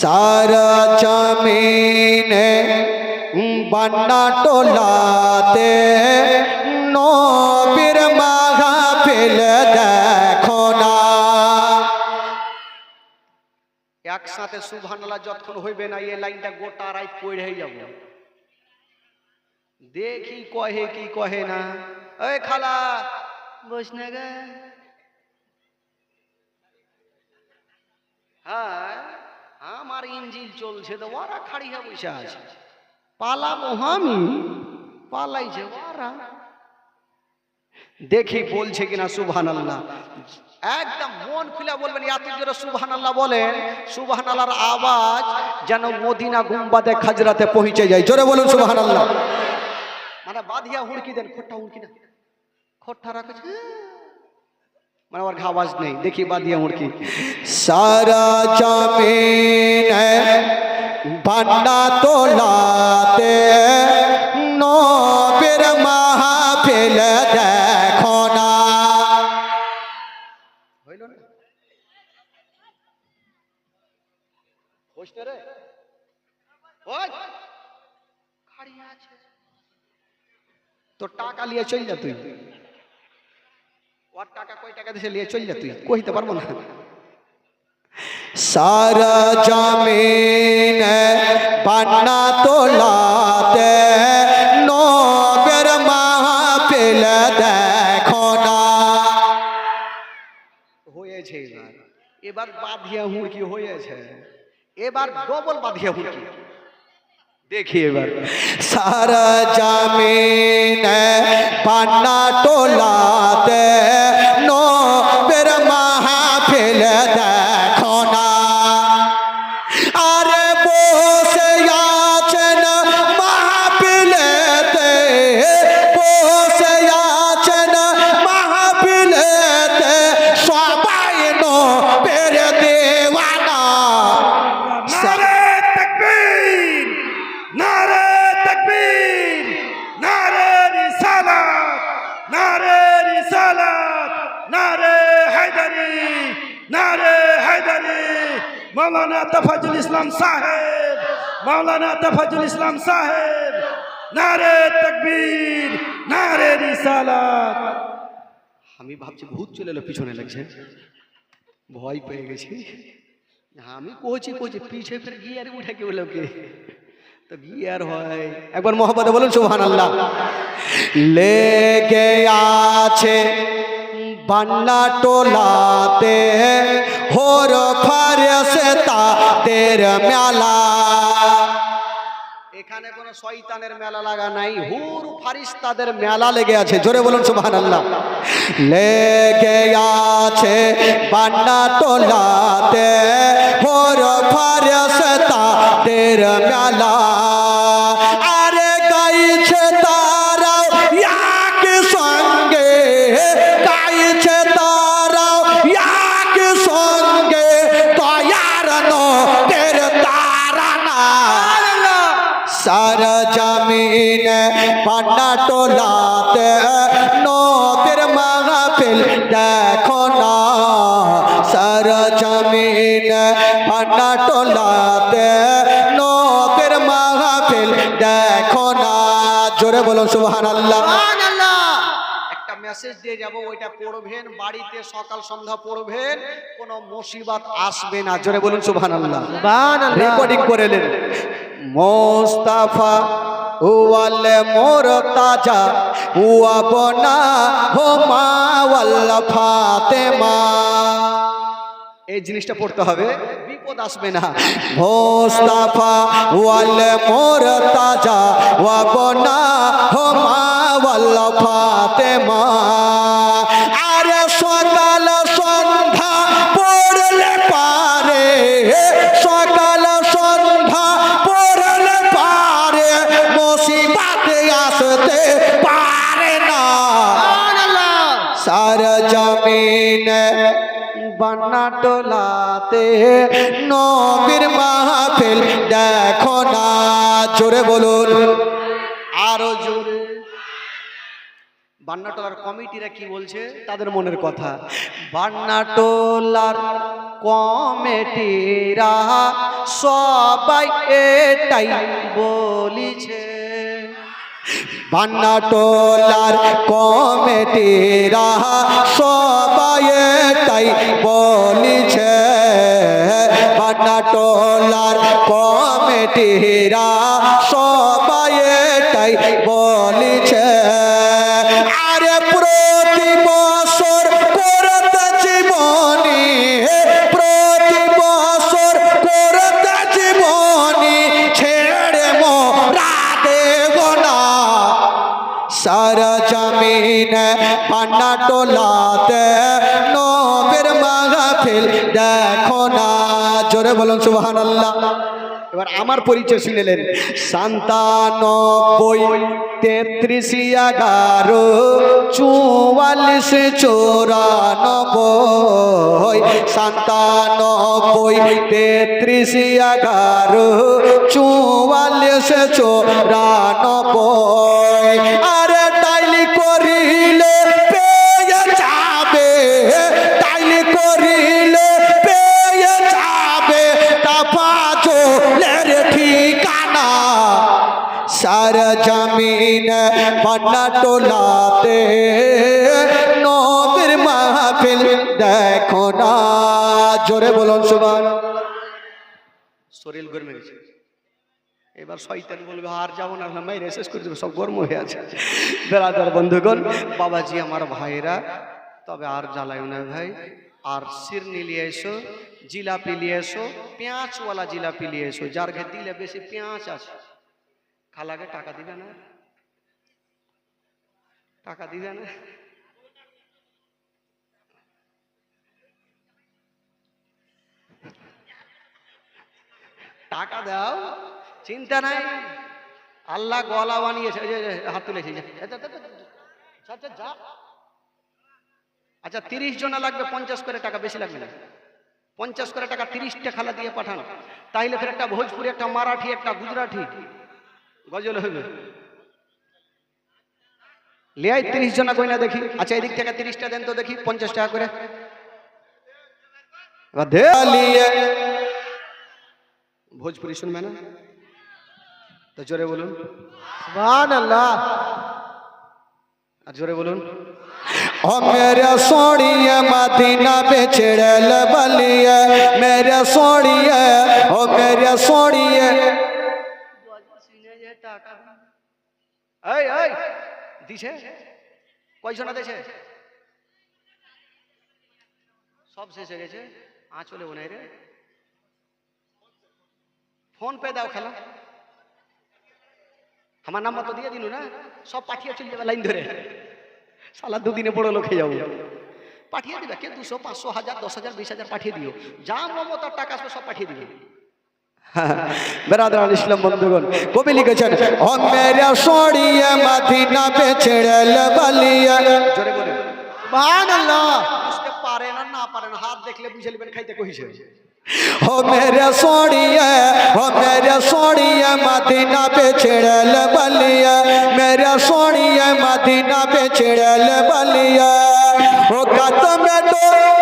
সারা জমিনে বান্না টোলাতে নবীর মাহফিল দেখো না। একসাথে সুবহানাল্লাহ যতক্ষণ হইবে না, এই লাইনটা গোটা রাত পড়ে যাব। দেখি কহে কি কহে না। ওই খালা, বস না গে। হ্যাঁ। আমার ইঞ্জিন চলছে তো ওরা খাড়ি হয়ে বসে আছে। পালাবো আমি? পালাইছে ওরা। দেখি বলছে কিনা সুবহান আল্লাহ একদম মন খুলে বলবেন এত জোরে সুবহান আল্লাহ বলেন সুবহান আল্লাহর আওয়াজ যেন মদিনা গুম্বাদে খাজরাতে পৌঁছে যায়। জোরে বলুন সুবহান আল্লাহ মানে বাঁধিয়া হুড়কি দেন খোট্টা হুড়কি না খোট্টা রাখছে মানে আমার আওয়াজ নেই দেখি বাদিয়া মুড়কি সারা জমিন বান্না তোলাতে নবের মাহফিল দেখো না হইল না হোস না রে ওই খাড়ি আছে তোর টাকা নিয়ে চল যা তুই ওর টাকা কয় টাকা দিছে নিয়ে চল যা তুই? কইতে পারব না। সারা জমিন পান্না তোলাতে নবের মাহফিল দেখো না। হয়েছে এবার। এবার বাঁধিয়া হুড়কি হয়েছে। এবার ডবল বাঁধিয়া হুড়কি দেখি এবার। সারা জামিন পান্না টোলাতে মাওলানা তফাজুল ইসলাম সাহেব, মাওলানা তফাজুল ইসলাম সাহেব, নারে তকবীর, নারে রিসালাত। আমি ভাবছি ভূত চলে এলো, পিছনে লাগছে। ভয় পেয়ে গেছি। আমি কোচি কোচি পিছে ফের গিয়ার উঠে কে? লোকে তো গিয়ার হয়। একবার মোহাম্মদ বলুন সুবহান আল্লাহ লেগে আছে বান্না টোলাতে, হোর ফারসে তাদের মেলা। এখানে কোনো শয়তানের মেলা লাগা নাই হুর ফারিস্তাদের মেলা লেগে আছে জোরে বলুন সুবহানাল্লাহ। লেগে আছে বান্না তোলাতে হোর ফারিস্তাদের মেলা। পান্না টোলাতে নবের মাহফিল দেখো না। সারা জমিন পান্না টোলাতে নবের মাহফিল দেখো না। জোরে বলো সুবহান আল্লাহ একটা মেসেজ দিয়ে যাব ওইটা পড়বেন বাড়িতে সকাল সন্ধ্যা পড়বেন কোনো মুসিবত আসবে না। জোরে বলুন সুবহানাল্লাহ। রেকর্ডিং করে নেন। মোস্তাফা ওয়ালে মোর তাজা হুয়া বনা হো মা এই জিনিসটা পড়তে হবে, বিপদ আসবে না। মোস্তাফা ওয়ালে মোর তাজা ওয়া বনা হো মা বান্না টোলাতে নবীর মাহফিল দেখো না। জোরে বলুন। আরও জোরে। বান্নাটোলার কমিটিরা কি বলছে? তাদের মনের কথা। বান্নাটোলার কমিটিরা সবাই এটাই বলিছে। বান্নাটোলার কমিটিরা সবাই এটাই বলিছে বান্নাটোলার কমিটিরা সবাই এটাই বলিছে। আরে প্রতি বছর করতে জীবনী প্রতি বছর করতে জীবনী, ছেড়ে মোরা দেব না। সারা জমিন পান্না টোলাতে নবের মাহফিল দেখো না। জোরে বলুন সুবহান আল্লাহ এবার আমার পরিচয় শুনেলেন সান্তানব্বই, তেত্রিশ এগারো, চুয়াল্লিশ চৌরানব্বই। সান্তানব্বই, তেত্রিশ এগারো, চুয়াল্লিশ চৌরানব্বই। আরে জমিন পান্না টোলাতে নবীর মাহফিল দেখো না। জোরে বলুন সুবান শরীর গরমে গেছে। এবার শয়তান বলবে, আর যাব না মেরে শেষ করে দেবে, সব গরম হয়ে আছে। বেড়াদার বন্ধুগণ, বাবাজি আমার ভাইরা তবে আর জ্বালায় না ভাই। আর সিরনি নিয়ে এসো, জিলাপি নিয়ে এসো, পেঁয়াজওয়ালা জিলাপি নিয়ে এসো, যার ঘে দিলে বেশি পেঁয়াজ আছে। খালাকে টাকা দিবে না? টাকা দিবে না? টাকা দাও, চিন্তা নাই। আল্লাহ গলা বানিয়েছে হাত তুলেছে। আচ্ছা তিরিশ জনা লাগবে, পঞ্চাশ করে টাকা, বেশি লাগবে না। পঞ্চাশ করে টাকা তিরিশটা খালা দিয়ে পাঠান। তাইলে ফের একটা ভোজপুরি, একটা মারাঠি, একটা গুজরাটি। গজল হবে লিয়াই তিরিশ জনা কই না দেখি আচ্ছা এদিক থেকে তিরিশটা দেন তো দেখি পঞ্চাশ টাকা করে এবার দে লিয়ে ভোজপুরি শুনবে না তো জোরে বলুন আল্লাহ আর জোরে বলুন ओ मेरे सोनिया मदीना पे चिड़ल बलिया मेरे सोनिया ओ मेरे सोनिया এই এই, দিছে? কয়জনা দিছে? সব শেষ হয়ে গেছে। আঁচলে বোনাই রে। ফোন পে দাও খেলা। আমার নাম্বার তো দিয়ে দিলু না। সব পাঠিয়ে চলে যাবে লাইন ধরে। সালা দুদিনে বড় লোক হয়ে যাব। পাঠিয়ে দিবে। কে দুশো, পাঁচশো, হাজার, দশ হাজার, বিশ হাজার পাঠিয়ে দিও। যা মমতার টাকা আসবে সব পাঠিয়ে দিবে। বেরাদান ইসলাম বন্ধুগণ কবি লিখেছেন অমেরা সরিয়ে মাদিনা পে ছেড়েল বালিয়া জোরে করে সুবহানাল্লাহ বুঝতে পারে না না পারে না হাত দেখলে বুঝে নেবেন খাইতে কইছে हो मेरे सोड़िए हो मेरे सोड़िए मदीना पे छिड़ल बलिया मेरे सोड़िए मदीना पे छिड़ल बलिया हो कदम तो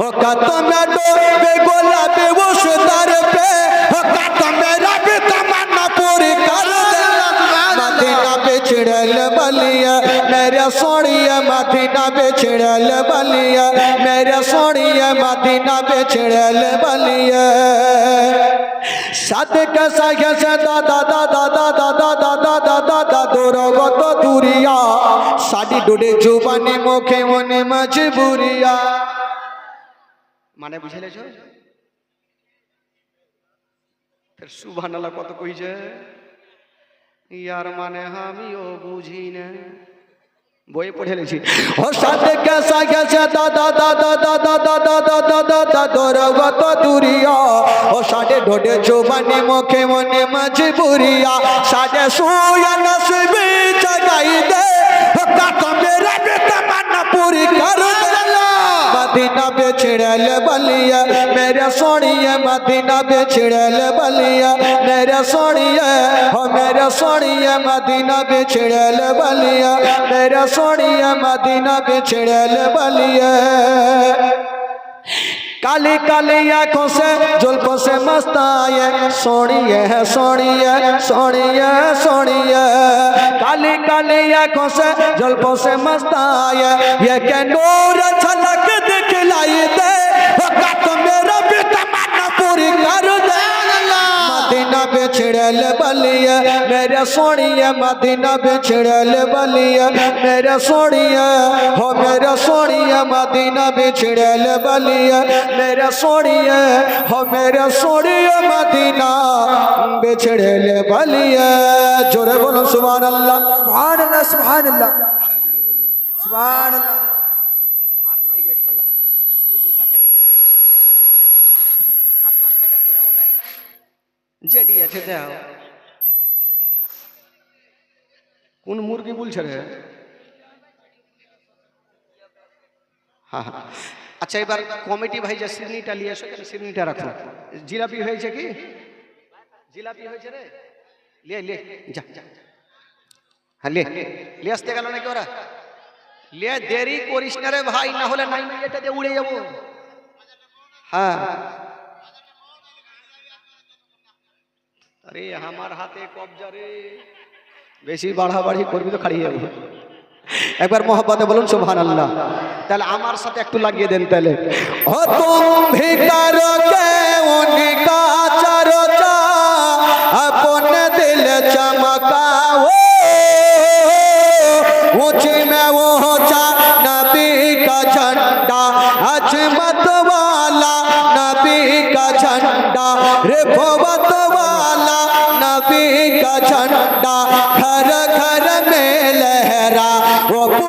ओ कत में तो बेगोला बेवश दर पे ओ कत मेरा भी तमन्ना पूरी कर दे मदीना पे चिड़ल बलिया मेरे सोनिया मदीना पे चिड़ल बलिया मेरे सोनिया मदीना पे चिड़ल बलिया সাথে কেসা গেছে দাদা দাদা দাদা দাদা দাদা দাদা দৌড়গত দুরিয়া সাডি ডুডে জুবানি মুখে মনে মাঝে বুরিয়া মানে বুঝে লেছ ফের সুবহানাল্লাহ কত কইছে ইয়ার মানে আমিও বুঝি না বইয়ে পড়ে লেছি ও সাথে কেসা গেছে দাদা দাদা দাদা দাদা দাদা দাদা দৌড়গত দুরিয়া ও সাডে ডোডে জুবানি মুখে মনে মাঝে বুরিয়া সাডে সুয়া নসিবি জাগাই দে ও কাতো মেরা বেটা মান্না मदीना बिछड़ल बलिया, मेरे सोनिए मदीना बिछड़ल बलिया, मेरे सोनिए हो मेरे सोनिए मदीना बिछड़ल बलिया, मेरे सोनिए मदीना बिछड़ल बलिया। काली काली आँखों से, जुल्फों से मस्ताए सोनिए है सोनिए सोनिए सोनिए काली काली आँखों से, जुल्फों से मस्ताए ये के नूर झलक दिखलाई दे ओ कत मेरा भी तमन्ना पूरी कर दे मदीना बिछड़ल बलिया मेरे सोनिए मदीना बिछड़ल बलिया मेरे सोनिए हो मेरे सोनिए मदीना बिछड़ल बलिया मेरे सोनिए हो मेरे सोनिए मदीना बिछड़ल बलिया जोरे बोलो सुभान अल्लाह সুবহান আল্লাহ সুবহান আল্লাহ সুবহান আল্লাহ যেটি আছে দাও কোন মুরগি বলছে রে? হ্যাঁ হ্যাঁ আচ্ছা এবার কমিটি ভাই যে সিরনিটা নিয়ে এসো সিরনিটা রাখো। জিলাপি হয়েছে কি? জিলাপি হয়েছে রে? লে লে যা যা। হ্যাঁ লে লে আসতে গেল নাকি ওরা? লে দেরি করিস না রে ভাই না হলে নাই এটা দিয়ে উড়ে যাব। হ্যাঁ। আরে, আমার হাতে কবজা রে। বেশি বাড়াবাড়ি করবি তো খাড়িয়ে যাব। একবার মহাপাতে বলুন সুবহান আল্লাহ তাহলে আমার সাথে একটু লাগিয়ে দেন তাহলে। ও ভিকার কে रिफवत वाला नबी का झंडा घर घर में लहरा। वो